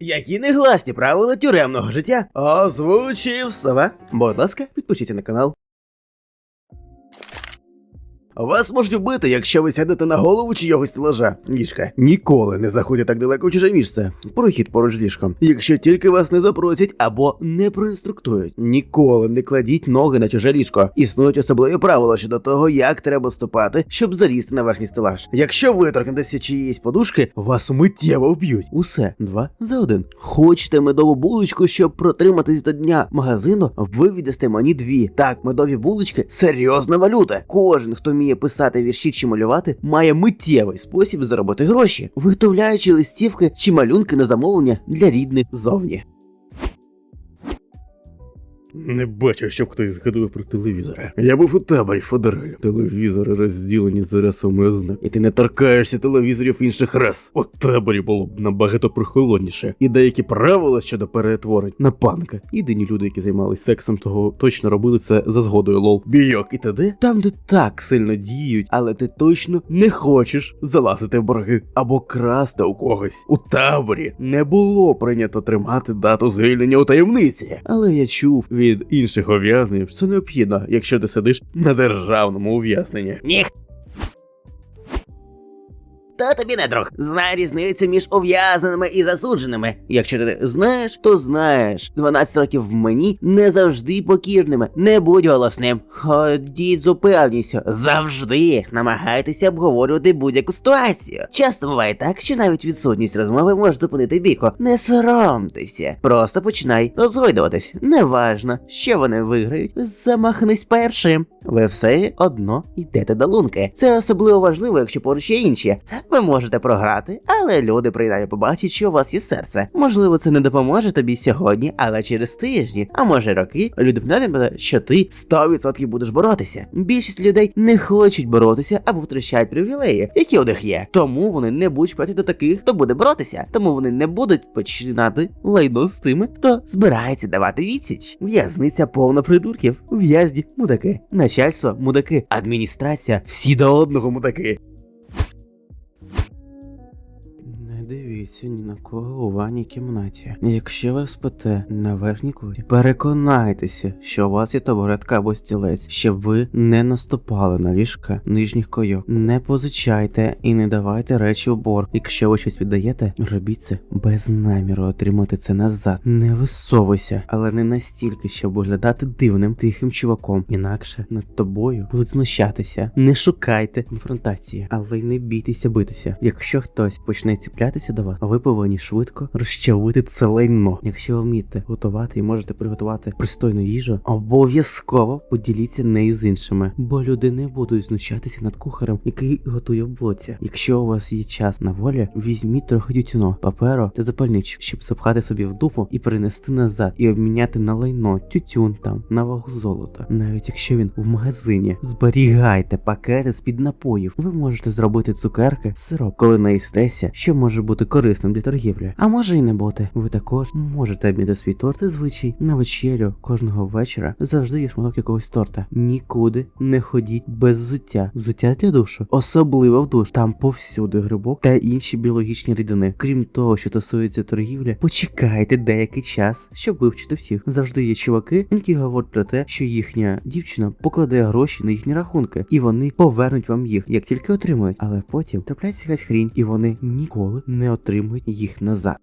Які негласні правила тюремного життя озвучив сова. Будь ласка, підпишіться на канал. Вас можуть вбити, якщо ви сядете на голову чийогось стелажа. Ліжка. Ніколи не заходять так далеко в чуже місце. Прохід поруч з ліжком. Якщо тільки вас не запросять або не проінструктують. Ніколи не кладіть ноги на чуже ліжко. Існують особливі правила щодо того, як треба ступати, щоб залізти на верхній стелаж. Якщо ви торкнетеся чиїсь подушки, вас миттєво вб'ють. Усе два за один. Хочете медову булочку, щоб протриматись до дня магазину? Ви віддасте мені дві. Так, медові булочки серйозна валюта. Кожен, хто вміє писати вірші чи малювати, має миттєвий спосіб заробити гроші, виготовляючи листівки чи малюнки на замовлення для рідних зовні. Не бачив, щоб хтось згадував про телевізори. Я був у таборі Федералів. Телевізори розділені за расовими ознак. І ти не торкаєшся телевізорів інших рас. У таборі було б набагато прохолодніше. І деякі правила щодо перетворень на панка. Єдині люди, які займалися сексом, того точно робили це за згодою лол. Бійок і т.д. Там, де так сильно діють, але ти точно не хочеш залазити в борги або красти у когось. У таборі не було прийнято тримати дату звільнення у таємниці. Але я чув від інших ув'язнень, що необхідно, якщо ти сидиш на державному ув'язненні. Ніх. Та тобі не друг. Знай різницю між ув'язненими і засудженими. Якщо ти знаєш, то знаєш. 12 років мені не завжди покірними. Не будь голосним. Ходіть з упевністю. Завжди намагайтеся обговорювати будь-яку ситуацію. Часто буває так, що навіть відсутність розмови може зупинити бійко. Не соромтеся. Просто починай розгойдуватись. Неважно, що вони виграють. Замахнись першим. Ви все одно йдете до лунки. Це особливо важливо, якщо поруч є інші. Ви можете програти, але люди принаймні побачать, що у вас є серце. Можливо, це не допоможе тобі сьогодні, але через тижні, а може роки, люди пам'ятають, що ти 100% будеш боротися. Більшість людей не хочуть боротися або втрачають привілеї, які у них є. Тому вони не будуть чіпати до таких, хто буде боротися. Тому вони не будуть починати лайно з тими, хто збирається давати відсіч. В'язниця повна придурків. В'язні мудаки. Начальство мудаки. Адміністрація всі до одного мудаки. Дивіться ні на кого у ванній кімнаті. Якщо ви спите на верхній куті, переконайтеся, що у вас є табуретка або стілець, щоб ви не наступали на ліжка нижніх койок. Не позичайте і не давайте речі у борг. Якщо ви щось віддаєте, робіть це без наміру отримати це назад. Не висовуйся, але не настільки, щоб виглядати дивним тихим чуваком. Інакше над тобою будуть знущатися. Не шукайте конфронтації, але й не бійтеся битися. Якщо хтось почне ціплятися до вас, ви повинні швидко розчавити це лайно. Якщо ви вмієте готувати і можете приготувати пристойну їжу, обов'язково поділіться нею з іншими, бо люди не будуть знущатися над кухарем, який готує в блоці. Якщо у вас є час на волі, візьміть трохи тютюно, паперу та запальничок, щоб запхати собі в дупу і перенести назад, і обміняти на лайно тютюн там на вагу золота. Навіть якщо він в магазині, зберігайте пакети з під напоїв. Ви можете зробити цукерки, сироп, коли наїстеся, що може бути корисним для торгівлі. А може і не бути. Ви також можете обміняти свій торт зазвичай на вечерю кожного вечора. Завжди є шматок якогось торта. Нікуди не ходіть без взуття. Взуття для душу, особливо в душ. Там повсюди грибок та інші біологічні рідини. Крім того, що стосується торгівлі, почекайте деякий час, щоб вивчити всіх. Завжди є чуваки, які говорять про те, що їхня дівчина покладе гроші на їхні рахунки, і вони повернуть вам їх, як тільки отримують. Але потім трапляється якась хрінь, і вони ніколи не отримують їх назад.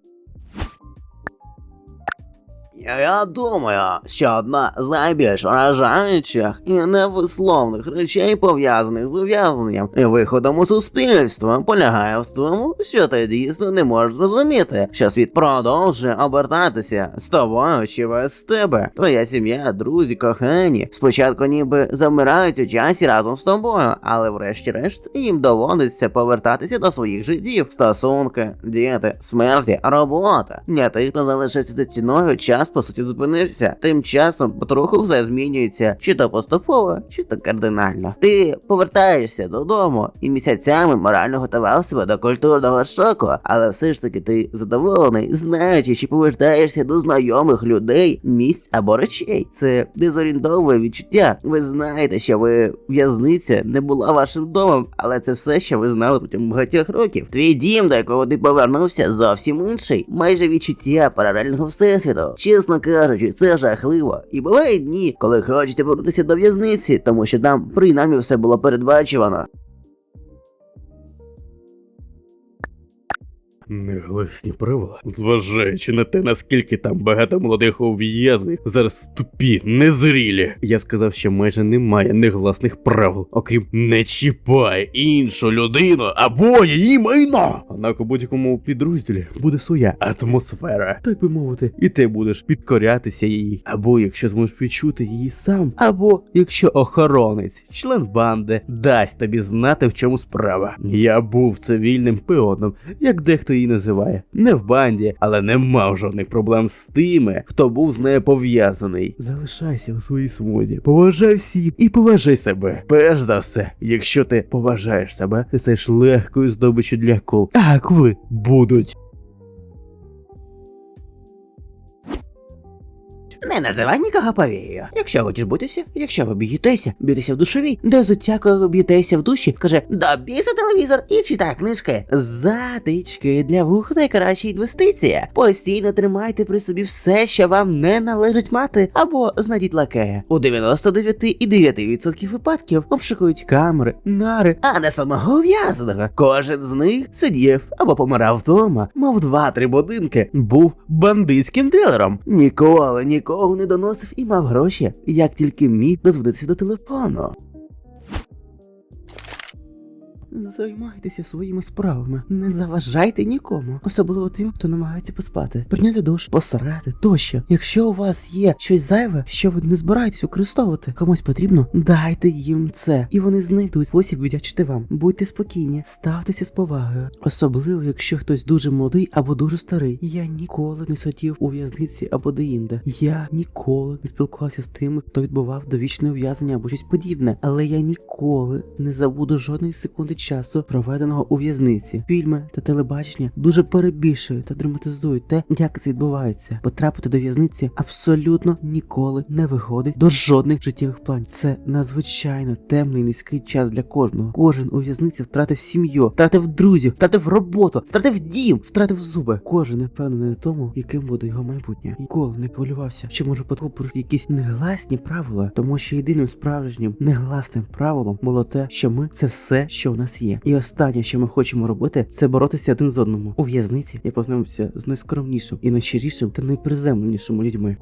Я думаю, що одна з найбільш вражаючих і невисловних речей, пов'язаних з ув'язненням і виходом у суспільство, полягає в тому, що ти дійсно не можеш розуміти, що світ продовжує обертатися з тобою чи без тебе. Твоя сім'я, друзі, кохані, спочатку ніби замирають у часі разом з тобою, але врешті-решт їм доводиться повертатися до своїх життів, стосунки, діти, смерті, робота. Для тих, хто залишився за ціною, часто по суті зупинився. Тим часом потроху все змінюється, чи то поступово, чи то кардинально. Ти повертаєшся додому і місяцями морально готував себе до культурного шоку, але все ж таки ти задоволений, знаючи, чи повертаєшся до знайомих людей, місць або речей. Це дезорієнтовує відчуття. Ви знаєте, що ви в'язниця не була вашим домом, але це все, що ви знали протягом багатьох років. Твій дім, до якого ти повернувся, зовсім інший. Майже відчуття паралельного всесвіту. Чесно кажучи, це жахливо. І бувають дні, коли хочеться повернутися до в'язниці, тому що там принаймні все було передбачувано. Негласні правила, зважаючи на те, наскільки там багато молодих ув'язнених, зараз тупі, незрілі. Я сказав, що майже немає негласних правил, окрім не чіпай іншу людину або її майно. Однак у будь-якому підрозділі буде своя атмосфера, так би мовити, і ти будеш підкорятися їй, або якщо зможеш відчути її сам, або якщо охоронець, член банди, дасть тобі знати, в чому справа. Я був цивільним пеоном, як дехто її називає, не в банді, але не мав жодних проблем з тими, хто був з нею пов'язаний. Залишайся у своїй смузі, поважай всіх і поважай себе. Перш за все, якщо ти поважаєш себе, ти стаєш легкою здобиччю для кол. А коли будуть. Не називай нікого повією. Якщо хочеш бутися, якщо ви б'єтеся, б'єтеся в душовій, де ви б'єтеся в душі, каже, да біса телевізор і читай книжки. Затички для вух найкраща інвестиція. Постійно тримайте при собі все, що вам не належить мати, або знайдіть лакея. У 99,9% випадків обшукують камери, нари, а не самого ув'язаного. Кожен з них сидів або помирав вдома, мав два-три будинки, був бандитським дилером. Ніколи, Ніколи нікого не доносив і мав гроші, як тільки міг дозвонитися до телефону. Займайтеся своїми справами, не заважайте нікому, особливо тим, хто намагається поспати, прийняти душ, посрати тощо. Якщо у вас є щось зайве, що ви не збираєтесь використовувати, комусь потрібно, дайте їм це, і вони знайдуть спосіб віддячити вам. Будьте спокійні, ставтеся з повагою, особливо якщо хтось дуже молодий або дуже старий. Я ніколи не сидів у в'язниці або деінде. Я ніколи не спілкувався з тими, хто відбував довічне ув'язнення або щось подібне, але я ніколи не забуду жодної секунди часу, проведеного у в'язниці. Фільми та телебачення дуже перебільшують та драматизують те, як це відбувається. Потрапити до в'язниці абсолютно ніколи не виходить до жодних життєвих планів. Це надзвичайно темний низький час для кожного. Кожен у в'язниці втратив сім'ю, втратив друзів, втратив роботу, втратив дім, втратив зуби. Кожен не впевнений у тому, яким буде його майбутнє. Ніколи не хвилювався, що може потрапити якісь негласні правила, тому що єдиним справжнім негласним правилом було те, що ми це все, що у нас є. І останнє, що ми хочемо робити, це боротися один з одному. У в'язниці я познайомився з найскромнішим і найщирішим та найприземленішими людьми.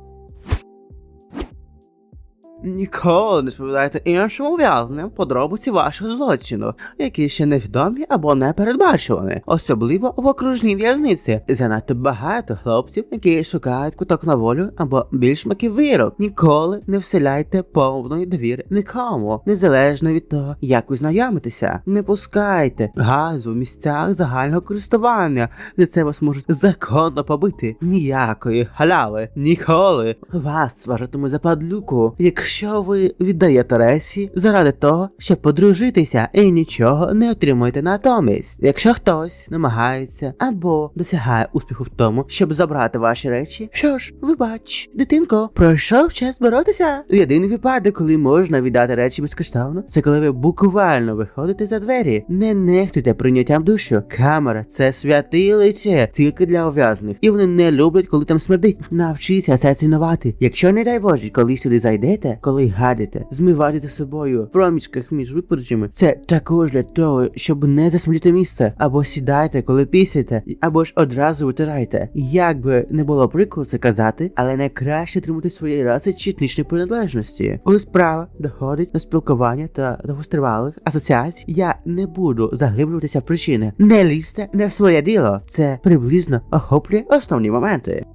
Ніколи не сповідайте іншим ув'язненим подробиці вашого злочину, які ще невідомі або не передбачувані, особливо в окружній в'язниці. Занадто багато хлопців, які шукають куток на волю або більш макий вирок. Ніколи не вселяйте повної довіри нікому, незалежно від того, як ви знайомитеся. Не пускайте газу в місцях загального користування, де це вас можуть законно побити. Ніякої халяви, ніколи. Вас сважатимуть за падлюку, якщо ви віддаєте ресі заради того, щоб подружитися і нічого не отримуєте натомість. Якщо хтось намагається або досягає успіху в тому, щоб забрати ваші речі, що ж, вибач, дитинко, пройшов час боротися. Єдиний випадок, коли можна віддати речі безкоштовно, це коли ви буквально виходите за двері. Не нехтуйте прийняттям душу. Камера це святилище тільки для ув'язаних, і вони не люблять, коли там смердить. Навчіться це цінувати. Якщо не дай Боже, коли сюди зайдете, коли гадите, змивайте за собою в проміжках між випереджами. Це також для того, щоб не засмоліти місце, або сідайте, коли пісяєте, або ж одразу витирайте. Як би не було прикладу це казати, але найкраще тримати своєї раси чи етнічної приналежності. Коли справа доходить до спілкування та довгостривалих асоціацій, я не буду заглиблюватися в причини. Не лізьте не в своє діло. Це приблизно охоплює основні моменти.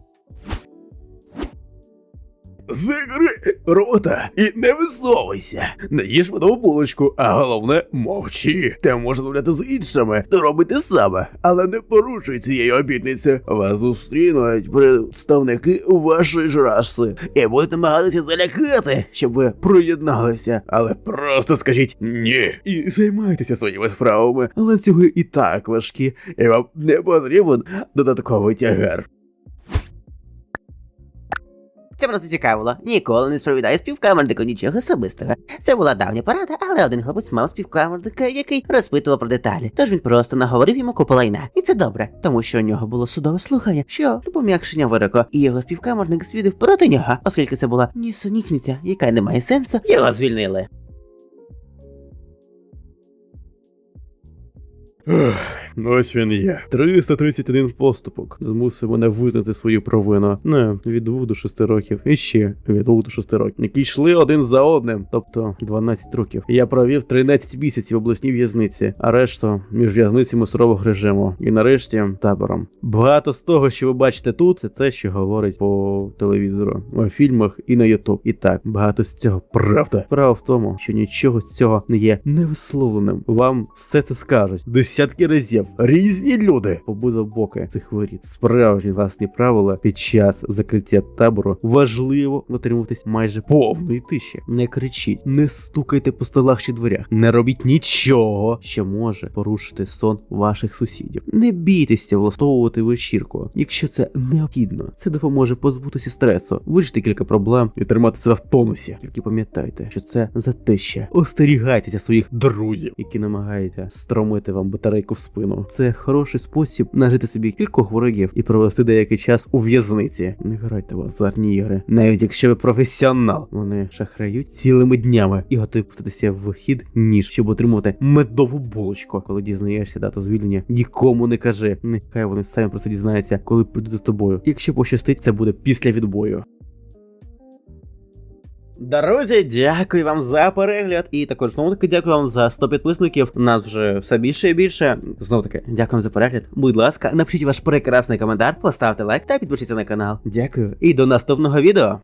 Закри рота і не висовуйся. Не їж медову булочку, а головне мовчи. Ти можеш розмовляти з іншими, то роби те саме, але не порушуй цієї обітниці. Вас зустрінуть представники вашої ж раси і будуть намагатися залякати, щоб ви приєдналися. Але просто скажіть ні і займайтеся своїми справами. Ланцюги і так важкі, і вам не потрібен додатковий тягар. Це мене зацікавило. Ніколи не сповідаю співкамернику нічого особистого. Це була давня порада, але один хлопець мав співкамерника, який розпитував про деталі. Тож він просто наговорив йому купу лайна. І це добре, тому що у нього було судове слухання, що до пом'якшення вироку, і його співкамерник свідив проти нього, оскільки це була нісенітниця, яка не має сенсу, його звільнили. Ось він є. 331 поступок. Змусив мене визнати свою провину. Не, від 2 до 6 років. І ще від 2 до 6 років. Які йшли один за одним, тобто 12 років. Я провів 13 місяців в обласній в'язниці, а решту між в'язницями сурового режиму. І нарешті табором. Багато з того, що ви бачите тут, це те, що говорить по телевізору, у фільмах і на Ютуб. І так, багато з цього правда. Справа в тому, що нічого з цього не є невисловленим. Вам все це скажуть десятки разів. Різні люди побудуть боки цих воріт. Справжні власні правила під час закриття табору важливо дотримуватись майже повної тиші. Не кричіть, не стукайте по столах чи дверях, не робіть нічого, що може порушити сон ваших сусідів. Не бійтеся влаштовувати вечірку, якщо це необхідно. Це допоможе позбутися стресу, вирішити кілька проблем і тримати себе в тонусі. Тільки пам'ятайте, що це затища. Остерігайтеся своїх друзів, які намагаються стромити вам батарейку в спину. Це хороший спосіб нажити собі кількох ворогів і провести деякий час у в'язниці. Не грайте в азартні ігри, навіть якщо ви професіонал. Вони шахрають цілими днями і готові пуститися в хід ніж, щоб отримувати медову булочку. Коли дізнаєшся дату звільнення, нікому не кажи. Нехай вони самі про це дізнаються, коли прийдуть за тобою. Якщо пощастить, це буде після відбою. Друзі, дякую вам за перегляд. І також знову таки дякую вам за 100 підписників. Нас вже все більше і більше. Знову таки, дякую вам за перегляд. Будь ласка, напишіть ваш прекрасний коментар, поставте лайк та підпишіться на канал. Дякую. І до наступного відео.